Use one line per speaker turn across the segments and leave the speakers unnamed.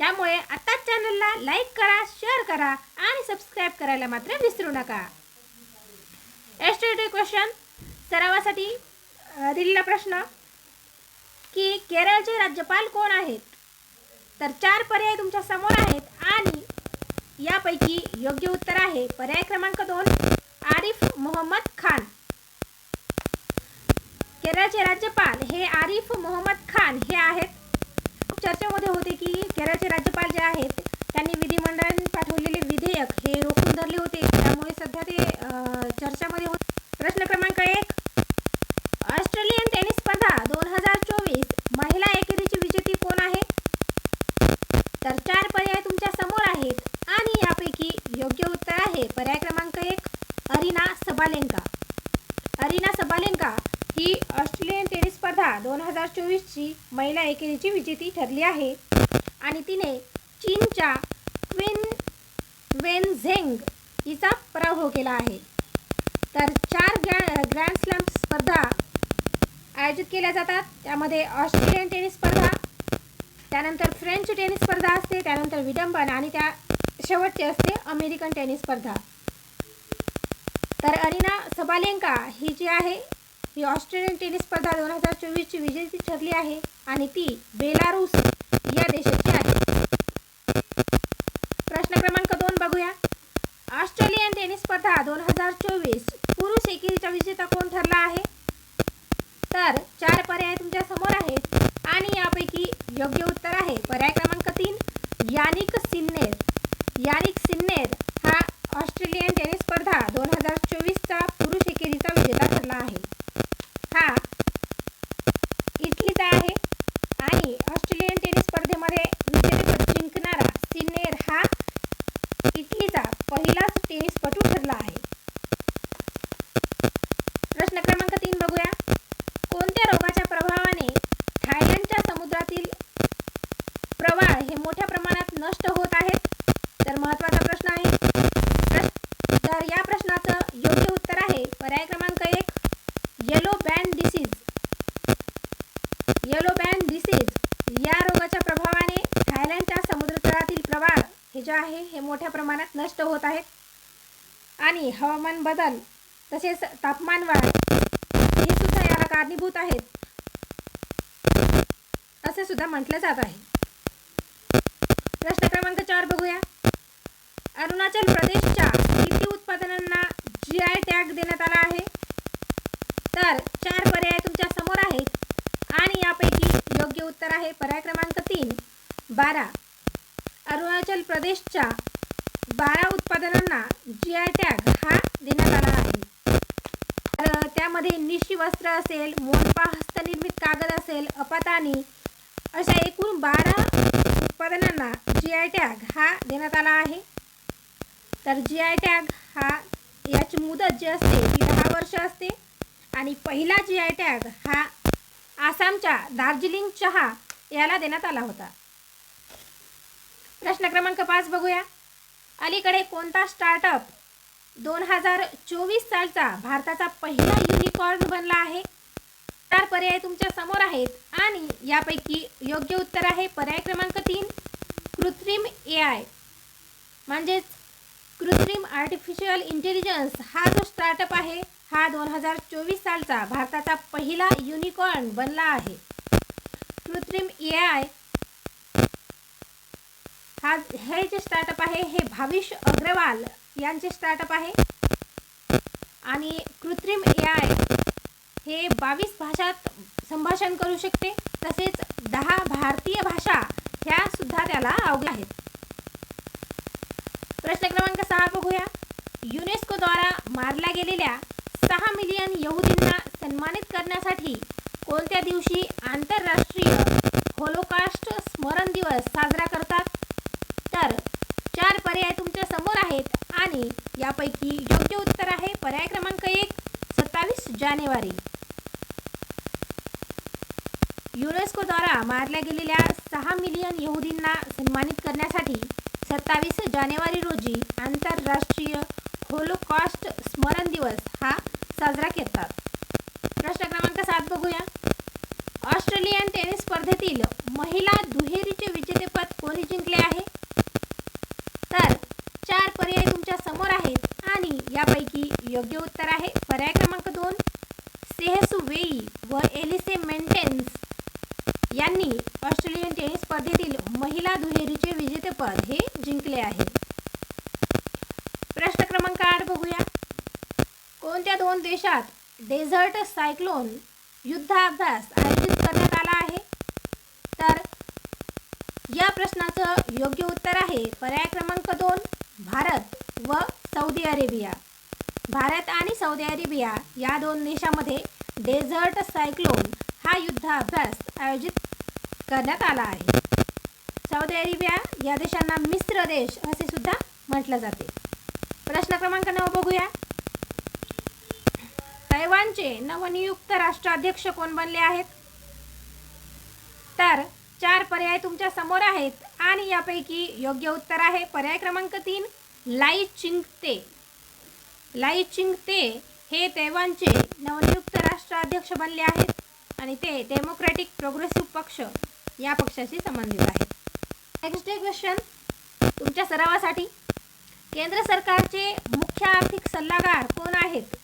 त्यामुळे आत्ताच चॅनलला लाईक करा शेअर करा आणि सबस्क्राईब करायला मात्र विसरू नका. एस्टेटिव क्वेश्चन सरावासाठी दिलेला प्रश्न की केरळचे राज्यपाल कोण आहेत? तर चार पर्याय तुमच्यासमोर आहेत आणि यापैकी योग्य उत्तर आहे. पर्याय क्रमांक दोन आरिफ मोहम्मद खान. केरळचे राज्यपाल हे आरिफ मोहम्मद खान हे आहेत. खूप चर्चेमध्ये होते की केरळचे राज्यपाल जे आहेत त्यांनी विधिमंडळाने पाठवलेले विधेयक हे रोखून धरले होते. त्यामुळे सध्या ते चर्चामध्ये होते. प्रश्न क्रमांक एक. ऑस्ट्रेलियन टेनिस स्पर्धा दोन हजार चोवीस महिला एकेरीची विजेती कोण आहे? तर चार पर्याय तुमच्यासमोर आहेत आणि यापैकी योग्य उत्तर आहे. पर्याय क्रमांक एक अरिना सबालेंका. अरिना सबालेंका ही महिला दोन हजार चोवीसची महिला एकेरीची विजेती ठरली आहे. आणि तिने चीनच्या क्विन वेन झेंग हिचा पराभव केला आहे. तर चार ग्रॅ ग्रँड स्लॅम स्पर्धा आयोजित केल्या जातात. त्यामध्ये ऑस्ट्रेलियन टेनिस स्पर्धा त्यानंतर फ्रेंच टेनिस स्पर्धा असते त्यानंतर विडंबन आणि त्या शेवटची असते अमेरिकन टेनिस स्पर्धा. तर अरिना सबालेंका ही जी आहे ही ऑस्ट्रेलियन टेनिस स्पर्धा दोन हजार चोवीसची विजेती ठरली आहे आणि ती बेलारूस या देशाची आहे. प्रश्न क्रमांक दोन बघूया. ऑस्ट्रेलियन टेनिस स्पर्धा दोन हजार चोवीस पुरुष एकेरीचा विजेता कोण ठरला आहे? तर चार पर्याय तुमच्यासमोर आहेत आणि यापैकी योग्य उत्तर आहे. पर्याय क्रमांक तीन यानिक सिन्नेर. यानिक सिन्नेर हा ऑस्ट्रेलियन टेनिस स्पर्धा दोन हजार चोवीसचा पुरुष एकेरीचा विजेता ठरला आहे हा इटलीचा आहे आणि ऑस्ट्रेलियन टेनिस स्पर्धेमध्ये विजेतेपद जिंकणारा सिन्नेर हा इटलीचा पहिलाच टेनिसपटू ठरला आहे प्रश्न क्रमांक तीन बघूया कोणत्या रोगाच्या प्रभावाने थायलंडच्या समुद्रातील प्रवाळ हे मोठ्या प्रमाणात नष्ट होत आहेत. तर महत्त्वाचा प्रश्न आहे. तर या प्रश्नाचं योग्य उत्तर आहे. पर्याय क्रमांक एक yellow band disease yellow band disease या रोगाच्या प्रभावाने थायलंडच्या समुद्रतळातील प्रवाळ हे जे आहे हे मोठ्या प्रमाणात नष्ट होत आहेत. आणि हवामान बदल तसेच तापमान वाढ कारणीभूत आहेत. असे सुद्धा म्हटलं जात आहे. प्रश्न क्रमांक चार बघूया. अरुणाचल प्रदेशच्या किती उत्पादनांना जी आय टॅग देण्यात आला आहे. तर चार पर्याय तुमच्यासमोर आहेत. आणि यापैकी योग्य उत्तर आहे पर्याय क्रमांक तीन. बारा. अरुणाचल प्रदेशच्या बारा उत्पादनांना जी आय टॅग हा देण्यात आला आहे. त्यामध्ये निशी वस्त्र असेल मोनपा हस्तनिर्मित कागद असेल अपातानी अशा एकूण बारा उत्पादनांना जी आय टॅग हा देण्यात आला आहे. तर जी आय टॅग हा याची मुदत जी असते ती दहा वर्ष असते. आणि पहिला जी आय टॅग हा आसामच्या दार्जिलिंग चहा याला देण्यात आला होता. प्रश्न क्रमांक पाच बघूया. अलीकडे कोणता स्टार्टअप दोन हजार चोवीस सालचा भारताचा पहिला युनिकॉर्न बनला आहे. चार पर्याय तुमच्यासमोर आहेत आणि यापैकी योग्य उत्तर आहे पर्याय क्रमांक तीन कृत्रिम ए आय म्हणजेच कृत्रिम आर्टिफिशियल इंटेलिजन्स हा जो स्टार्टअप आहे हा दोन हजार चोवीस सालचा भारताचा पहिला युनिकॉर्न बनला आहे. कृत्रिम ए आय हा हे जे स्टार्टअप आहे हे भाविश अग्रवाल यांचे स्टार्टअप आहे. आणि कृत्रिम ए आय हे बावीस भाषात संभाषण करू शकते. तसेच दहा भारतीय भाषा ह्या सुद्धा त्याला अवघ्या आहेत. प्रश्न क्रमांक सहा बघूया. युनेस्कोद्वारा मारल्या गेलेल्या सहा मिलियन यहुदींना सन्मानित करण्यासाठी कोणत्या दिवशी आंतरराष्ट्रीय होलोकास्ट स्मरण दिवस साजरा करतात? तर पर्याय तुमच्यासमोर आहेत. आणि यापैकी योग्य उत्तर आहे पर्याय क्रमांक एक सत्तावीस जानेवारी. युनेस्को द्वारा मारल्या गेलेल्या सहा मिलियन यहुदींना सन्मानित करण्यासाठी सत्तावीस जानेवारी रोजी आंतरराष्ट्रीय होलोकॉस्ट स्मरण दिवस हा साजरा करतात प्रश्न क्रमांक सात बघूया ऑस्ट्रेलियन टेनिस स्पर्धेतील महिला दुहेरीचे विजेतेपद कोणी जिंकले आहे तर चार पर्याय तुमच्यासमोर आहेत आणि यापैकी योग्य उत्तर आहे. पर्याय क्रमांक दोन सेहसु वेई व एलिसे मेंटेन्स यांनी ऑस्ट्रेलियन टेनिस स्पर्धेतील महिला दुहेरीचे विजेतेपद हे जिंकले आहे. प्रश्न क्रमांक आठ बघूया. कोणत्या दोन देशात डेझर्ट सायक्लोन युद्धाभ्यास आयोजित करण्यात आला आहे? तर या प्रश्नाचं योग्य उत्तर आहे. पर्याय क्रमांक दोन भारत व सौदी अरेबिया. भारत आणि सौदी अरेबिया या दोन देशामध्ये डेझर्ट सायक्लोन हा युद्धाभ्यास आयोजित करण्यात आला आहे. सौदी अरेबिया या देशांना मिश्र देश असे सुद्धा म्हटलं जाते. प्रश्न क्रमांक नऊ बघूया. तैवानचे नवनियुक्त राष्ट्राध्यक्ष कोण बनले आहेत? तर चार पर्याय तुमच्यासमोर आहेत आणि यापैकी योग्य उत्तर आहे. पर्याय क्रमांक तीन लाई चिंगते लाई चिंगते हे तैवानचे नवनियुक्त राष्ट्राध्यक्ष बनले आहेत आणि ते डेमोक्रॅटिक प्रोग्रेसिव्ह पक्ष या पक्षाशी संबंधित आहे नेक्स्ट क्वेश्चन तुमच्या सरावासाठी. केंद्र सरकारचे मुख्य आर्थिक सल्लागार कोण आहेत?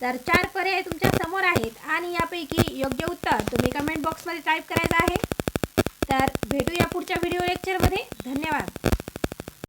तर चार पर्याय तुमच्यासमोर आहेत आणि यापैकी योग्य उत्तर तुम्ही कमेंट बॉक्समध्ये टाईप करायचं आहे. तर भेटूया पुढच्या व्हिडिओ लेक्चरमध्ये धन्यवाद.